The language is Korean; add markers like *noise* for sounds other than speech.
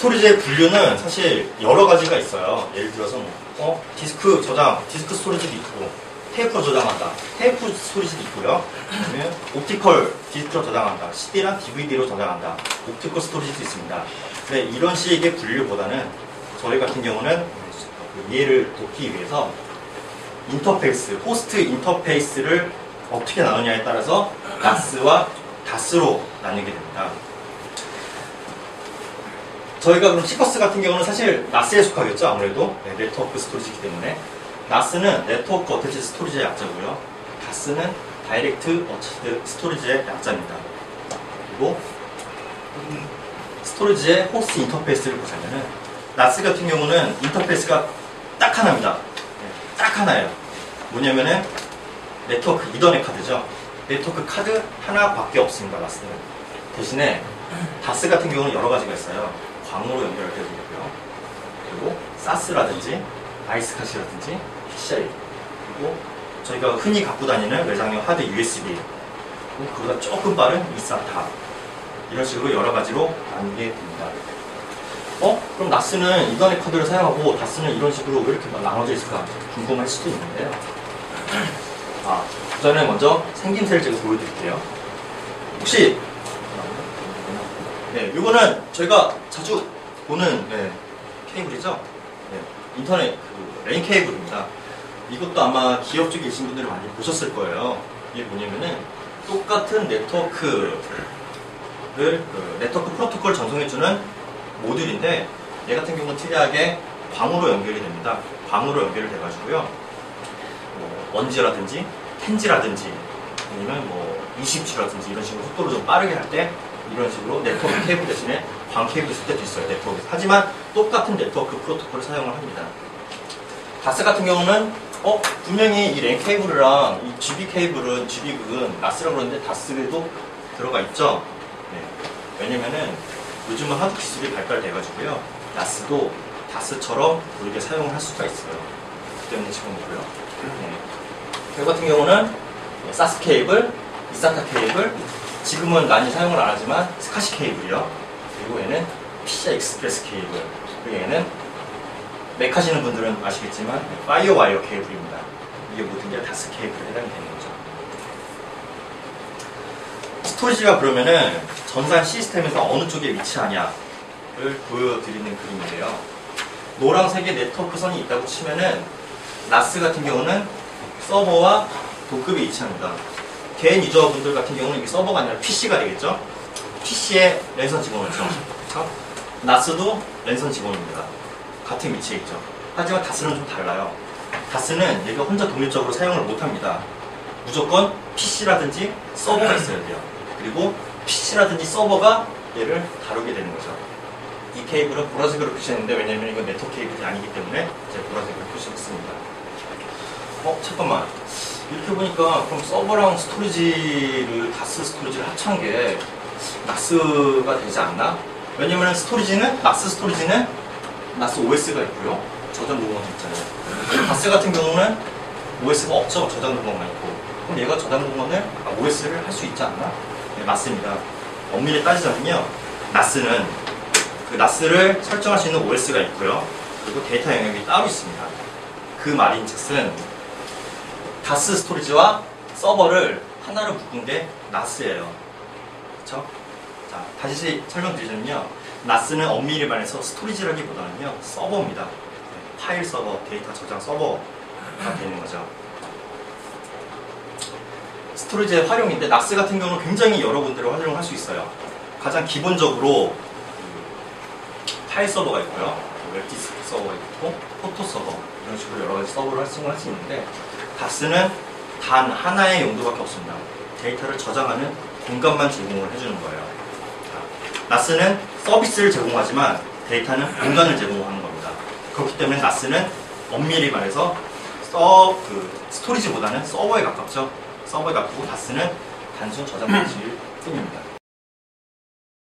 스토리지의 분류는 사실 여러 가지가 있어요. 예를 들어서 뭐, 어, 디스크 저장, 디스크 스토리지도 있고, 테이프로 저장한다. 테이프 스토리지도 있고요. 그다음에 옵티컬 디스크로 저장한다. CD랑 DVD로 저장한다. 옵티컬 스토리지도 있습니다. 근데 이런 식의 분류보다는 저희 같은 경우는 그 이해를 돕기 위해서 인터페이스, 호스트 인터페이스를 어떻게 나누냐에 따라서 나스와 다스로 나뉘게 됩니다. 저희가 그럼 시커스 같은 경우는 사실 나스에 속하겠죠 아무래도? 네, 네트워크 스토리지이기 때문에. 나스는 네트워크 어태치 스토리지의 약자고요. 다스는 다이렉트 어태치 스토리지의 약자입니다. 그리고 스토리지의 호스트 인터페이스를 보자면은 나스 같은 경우는 인터페이스가 딱 하나입니다. 네, 딱 하나예요. 뭐냐면은 네트워크 이더넷 카드죠. 네트워크 카드 하나밖에 없습니다 나스는. 대신에 다스 같은 경우는 여러 가지가 있어요 광으로 있고요. 그리고 사스라든지 아이스카시라든지 PCI 그리고 저희가 흔히 갖고 다니는 외장형 하드 USB 그리고 그보다 조금 빠른 이사타 이런 식으로 여러 가지로 나뉘게 됩니다. 어? 그럼 나스는 이더넷 카드를 사용하고 다스는 이런 식으로 왜 이렇게 막 나눠져 있을까 궁금할 수도 있는데요. *clears throat* 아, 그 전에 먼저 생김새를 제가 보여드릴게요. 혹시 네, 이거는 저희가 자주 보는 네, 케이블이죠. 네, 인터넷 그 레인 케이블입니다. 이것도 아마 기업 쪽에 계신 분들은 많이 보셨을 거예요. 이게 뭐냐면은 똑같은 네트워크를 그 네트워크 프로토콜 전송해주는 모듈인데 얘 같은 경우는 특이하게 광으로 연결이 됩니다. 광으로 연결이 돼가지고요. 뭐 원지라든지 텐지라든지 아니면 뭐 20G라든지 이런 식으로 속도를 좀 빠르게 할 때 이런 식으로 네트워크 케이블 대신에 광 케이블을 쓸 때도 있어요. 네트워크에서. 하지만 똑같은 네트워크 프로토콜을 사용을 합니다. 다스 같은 경우는 어 분명히 이 랜 케이블이랑 이 GB 케이블은 GB극은 나스라고 그러는데 다스에도 들어가 있죠. 네. 왜냐면은 요즘은 하드 기술이 발달돼가지고요. 나스도 다스처럼 우리게 사용을 할 수가 있어요. 그 때문에 지금 이고요. 네. 저 같은 경우는 사스 케이블, 이사타 케이블, 지금은 많이 사용을 안 하지만 스카시 케이블이요. 그리고 얘는 PCI 익스프레스 케이블. 그리고 얘는 맥 하시는 분들은 아시겠지만 파이어 와이어 케이블입니다. 이게 모든 게 다스 케이블에 해당이 되는 거죠. 스토리지가 그러면은 전산 시스템에서 어느 쪽에 위치하냐를 보여드리는 그림인데요. 노란색의 네트워크 선이 있다고 치면은 나스 같은 경우는 서버와 도급에 위치합니다. 개인 유저분들 같은 경우는 이게 서버가 아니라 PC가 되겠죠. PC에 랜선 직원이죠. 그렇죠? 나스도 랜선 직원입니다. 같은 위치에 있죠. 하지만 다스는 좀 달라요. 다스는 얘가 혼자 독립적으로 사용을 못합니다. 무조건 PC라든지 서버가 있어야 돼요. 그리고 PC라든지 서버가 얘를 다루게 되는 거죠. 이 케이블은 보라색으로 표시했는데 왜냐면 이건 네트워크 케이블이 아니기 때문에 제가 보라색으로 표시했습니다. 어 잠깐만 이렇게 보니까 그럼 서버랑 스토리지를 다스 스토리지를 합친 게 나스가 되지 않나? 왜냐면 스토리지는 나스 스토리지는 나스 OS가 있고요 저장 공간도 있잖아요. 다스 같은 경우는 OS가 없죠 저장 공간만 있고 그럼 얘가 저장 공간을 아, OS를 할 수 있지 않나? 네 맞습니다. 엄밀히 따지자면요 나스는 그 나스를 설정할 수 있는 OS가 있고요 그리고 데이터 영역이 따로 있습니다. 그 말인즉슨 다스 스토리지와 서버를 하나로 묶은 게 나스예요. 그렇죠? 자, 다시 설명드리자면요. 나스는 엄밀히 말해서 스토리지라기보다는요. 서버입니다. 네, 파일 서버, 데이터 저장 서버가 되는 거죠. 스토리지의 활용인데 나스 같은 경우는 굉장히 여러분들을 활용을 할수 있어요. 가장 기본적으로 그 파일 서버가 있고요. 웹디스크 서버가 있고 포토 서버 이런 식으로 여러 가지 서버를 활성을 할수 있는데 다스는 단 하나의 용도밖에 없습니다. 데이터를 저장하는 공간만 제공을 해주는 거예요. 나스는 서비스를 제공하지만 데이터는 공간을 제공하는 겁니다. 그렇기 때문에 나스는 엄밀히 말해서 서, 그, 스토리지보다는 서버에 가깝죠. 서버에 가깝고 다스는 단순 저장 방식일 뿐입니다.